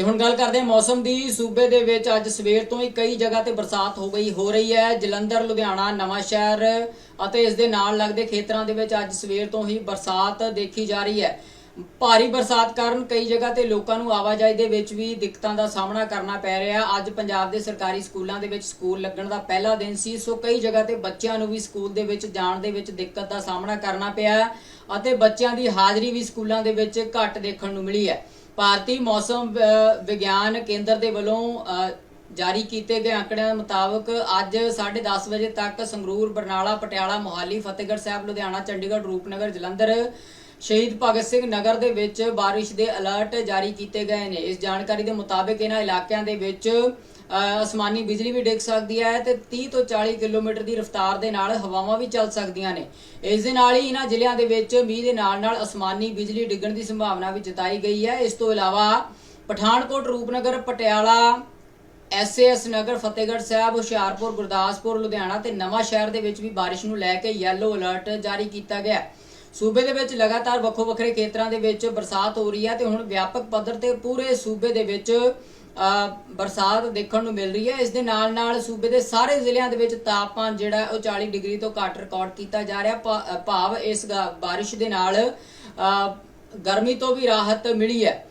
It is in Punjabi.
ਤੇ ਹੁਣ ਗੱਲ ਕਰਦੇ ਹਾਂ ਮੌਸਮ ਦੀ। ਸੂਬੇ ਦੇ ਵਿੱਚ ਅੱਜ ਸਵੇਰ ਤੋਂ ਹੀ ਕਈ ਜਗ੍ਹਾ ਤੇ ਬਰਸਾਤ ਹੋ ਗਈ, ਹੋ ਰਹੀ ਹੈ। ਜਲੰਧਰ, ਲੁਧਿਆਣਾ, ਨਵਾਂ ਸ਼ਹਿਰ ਅਤੇ ਇਸ ਦੇ ਨਾਲ ਲੱਗਦੇ ਖੇਤਰਾਂ ਦੇ ਵਿੱਚ ਅੱਜ ਸਵੇਰ ਤੋਂ ਹੀ ਬਰਸਾਤ ਦੇਖੀ ਜਾ ਰਹੀ ਹੈ। ਭਾਰੀ ਬਰਸਾਤ ਕਾਰਨ ਕਈ ਜਗ੍ਹਾ ਤੇ ਲੋਕਾਂ ਨੂੰ ਆਵਾਜਾਈ ਦੇ ਵਿੱਚ ਵੀ ਦਿੱਕਤਾਂ ਦਾ ਸਾਹਮਣਾ ਕਰਨਾ ਪੈ ਰਿਹਾ ਅੱਜ ਪੰਜਾਬ ਦੇ ਸਰਕਾਰੀ ਸਕੂਲਾਂ ਦੇ ਵਿੱਚ ਸਕੂਲ ਲੱਗਣ ਦਾ ਪਹਿਲਾ ਦਿਨ ਸੀ, ਸੋ ਕਈ ਜਗ੍ਹਾ ਤੇ ਬੱਚਿਆਂ ਨੂੰ ਵੀ ਸਕੂਲ ਦੇ ਵਿੱਚ ਜਾਣ ਦੇ ਵਿੱਚ ਦਿੱਕਤ ਦਾ ਸਾਹਮਣਾ ਕਰਨਾ ਪਿਆ ਅਤੇ ਬੱਚਿਆਂ ਦੀ ਹਾਜ਼ਰੀ ਵੀ ਸਕੂਲਾਂ ਦੇ ਵਿੱਚ ਘੱਟ ਦੇਖਣ ਨੂੰ ਮਿਲੀ ਹੈ। ਭਾਰਤੀ ਮੌਸਮ ਵਿਗਿਆਨ ਕੇਂਦਰ ਦੇ ਵੱਲੋਂ ਜਾਰੀ ਕੀਤੇ ਗਏ ਅੰਕੜਿਆਂ ਮੁਤਾਬਕ ਅੱਜ 10:30 ਵਜੇ ਤੱਕ ਸੰਗਰੂਰ, ਬਰਨਾਲਾ, ਪਟਿਆਲਾ, ਮੋਹਾਲੀ, ਫਤਿਹਗੜ੍ਹ ਸਾਹਿਬ, ਲੁਧਿਆਣਾ, ਚੰਡੀਗੜ੍ਹ, ਰੂਪਨਗਰ, ਜਲੰਧਰ ਸ਼ਹੀਦ ਭਗਤ ਸਿੰਘ ਨਗਰ ਦੇ ਵਿੱਚ ਬਾਰਿਸ਼ ਦੇ ਅਲਰਟ ਜਾਰੀ ਕੀਤੇ ਗਏ ਨੇ। ਇਸ ਜਾਣਕਾਰੀ ਦੇ ਮੁਤਾਬਕ ਇਹਨਾਂ ਇਲਾਕਿਆਂ ਦੇ ਵਿੱਚ ਅ, ਅਸਮਾਨੀ ਬਿਜਲੀ ਵੀ ਡਿੱਗ ਸਕਦੀ ਹੈ ਤੇ 30 ਤੋਂ 40 ਕਿਲੋਮੀਟਰ ਦੀ ਰਫ਼ਤਾਰ ਦੇ ਨਾਲ ਹਵਾਵਾਂ ਵੀ ਚੱਲ ਸਕਦੀਆਂ ਨੇ। ਇਸ ਦੇ ਨਾਲ ਹੀ ਇਹਨਾਂ ਜ਼ਿਲ੍ਹਿਆਂ ਦੇ ਵਿੱਚ ਮੀਂਹ ਦੇ ਨਾਲ ਨਾਲ ਅਸਮਾਨੀ ਬਿਜਲੀ ਡਿੱਗਣ ਦੀ ਸੰਭਾਵਨਾ ਵੀ ਜਤਾਈ ਗਈ ਹੈ। ਇਸ ਤੋਂ ਇਲਾਵਾ ਪਠਾਨਕੋਟ ਰੂਪਨਗਰ ਪਟਿਆਲਾ ਐਸਏਐਸ ਨਗਰ ਫਤਿਹਗੜ੍ਹ ਸਾਹਿਬ ਹੁਸ਼ਿਆਰਪੁਰ ਗੁਰਦਾਸਪੁਰ ਲੁਧਿਆਣਾ ਤੇ ਨਵਾਂ ਸ਼ਹਿਰ ਦੇ ਵਿੱਚ ਵੀ ਬਾਰਿਸ਼ ਨੂੰ ਲੈ ਕੇ ਯੈਲੋ ਅਲਰਟ ਜਾਰੀ ਕੀਤਾ ਗਿਆ। ਸੂਬੇ ਦੇ ਵਿੱਚ ਲਗਾਤਾਰ ਵੱਖੋ ਵੱਖਰੇ ਖੇਤਰਾਂ ਦੇ ਵਿੱਚ ਬਰਸਾਤ ਹੋ ਰਹੀ ਹੈ ਤੇ ਹੁਣ ਵਿਆਪਕ ਪੱਧਰ ਤੇ ਪੂਰੇ ਸੂਬੇ ਦੇ ਵਿੱਚ ਬਰਸਾਤ ਦੇਖਣ ਨੂੰ ਮਿਲ ਰਹੀ ਹੈ। ਇਸ ਦੇ ਨਾਲ ਨਾਲ ਸੂਬੇ ਦੇ ਸਾਰੇ ਜ਼ਿਲ੍ਹਿਆਂ ਦੇ ਵਿੱਚ ਤਾਪਮਾਨ ਜਿਹੜਾ ਉਹ 40 ਡਿਗਰੀ ਤੋਂ ਘੱਟ ਰਿਕਾਰਡ ਕੀਤਾ ਜਾ ਰਿਹਾ। ਭਾ- ਭਾਵ ਇਸ ਗਾ- ਬਾਰਿਸ਼ ਦੇ ਨਾਲ ਗਰਮੀ ਤੋਂ ਵੀ ਰਾਹਤ ਮਿਲੀ ਹੈ।